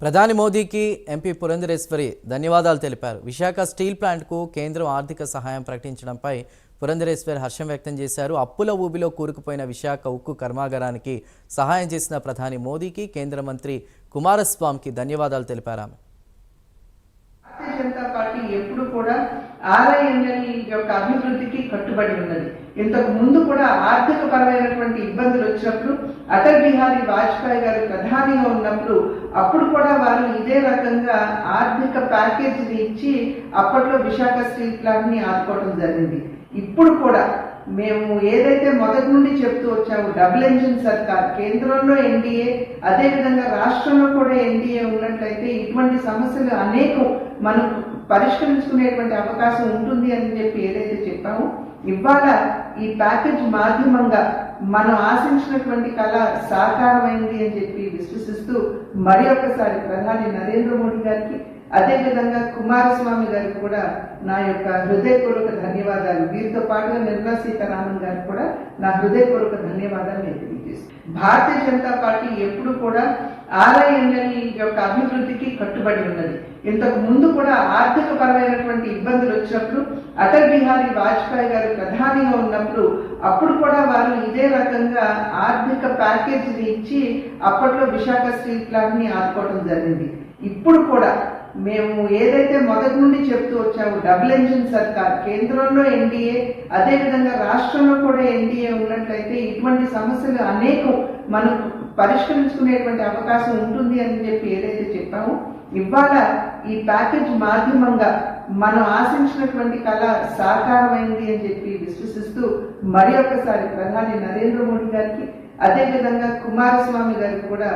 ప్రధాని మోదీకి ఎంపీ పురంధరేశ్వరి ధన్యవాదాలు తెలిపారు. విశాఖ స్టీల్ ప్లాంట్కు కేంద్రం ఆర్థిక సహాయం ప్రకటించడంపై పురంధరేశ్వరి హర్షం వ్యక్తం చేశారు. అప్పుల ఊబిలో కూరుకుపోయిన విశాఖ ఉక్కు కర్మాగారానికి సహాయం చేసిన ప్రధాని మోదీకి కేంద్ర మంత్రి కుమారస్వామికి ధన్యవాదాలు తెలిపారు ఆమె. భారతీయ జనతా పార్టీ ఎప్పుడు కూడా ఆర్ఐఎన్ఎల్ యొక్క అభివృద్ధికి కట్టుబడి ఉన్నది. ఇంతకు ముందు కూడా ఆర్థిక పరమైనటువంటి ఇబ్బందులు వచ్చినప్పుడు అటల్ బిహారీ వాజ్పేయి గారు ప్రధానిగా ఉన్నప్పుడు అప్పుడు కూడా వారు ఇదే రకంగా ఆర్థిక ప్యాకేజీని ఇచ్చి అప్పట్లో విశాఖ స్టీల్ ప్లాంట్ని ఆదుకోవడం జరిగింది. ఇప్పుడు కూడా మేము ఏదైతే మొదటి నుండి చెప్తూ వచ్చాము డబుల్ ఇంజిన్ సర్కార్ కేంద్రంలో ఎన్డీఏ అదేవిధంగా రాష్ట్రంలో కూడా ఎన్డీఏ ఉన్నట్లయితే ఇటువంటి సమస్యలు అనేకం మనం పరిష్కరించుకునేటువంటి అవకాశం ఉంటుంది అని చెప్పి ఏదైతే చెప్పామో ఇవాళ ఈ ప్యాకేజ్ మాధ్యమంగా మనం ఆశించినటువంటి కళ సాకారమైంది అని చెప్పి విశ్వసిస్తూ మరి ఒక్కసారి ప్రధాని నరేంద్ర మోడీ గారికి అదేవిధంగా కుమారస్వామి గారికి కూడా నా యొక్క హృదయపూర్వక ధన్యవాదాలు. వీరితో పాటుగా నిర్మలా సీతారామన్ గారికి కూడా నా హృదయపూర్వక ధన్యవాదాలు నేను తెలియజేస్తాను భారతీయ జనతా పార్టీ ఎప్పుడు కూడా ఆర్ఐఎన్ఎల్ యొక్క అభివృద్ధికి కట్టుబడి ఉన్నది. ఇంతకు ముందు కూడా ఆర్థిక పరమైనటువంటి ఇబ్బందులు వచ్చినప్పుడు అటల్ బిహారీ వాజ్పేయి గారు ప్రధానిగా ఉన్నప్పుడు అప్పుడు కూడా వారు ఇదే రకంగా ఆర్థిక ప్యాకేజీని ఇచ్చి అప్పట్లో విశాఖ స్టీల్ ప్లాంట్ని ఆదుకోవడం జరిగింది. ఇప్పుడు కూడా మేము ఏదైతే మొదటి నుండి చెప్తూ వచ్చాము డబుల్ ఇంజిన్ సర్కార్ కేంద్రంలో ఎన్డీఏ అదేవిధంగా రాష్ట్రంలో కూడా ఎన్డీఏ ఉన్నట్లయితే ఇటువంటి సమస్యలు అనేకం మనం పరిష్కరించుకునేటువంటి అవకాశం ఉంటుంది అని చెప్పి ఏదైతే చెప్పామో ఇవాళ ఈ ప్యాకేజ్ మాధ్యమంగా మనం ఆశించినటువంటి కళ సాకారమైంది అని చెప్పి విశ్వసిస్తూ మరి ఒకసారి ప్రధాని నరేంద్ర మోడీ గారికి అదేవిధంగా కుమారస్వామి గారికి కూడా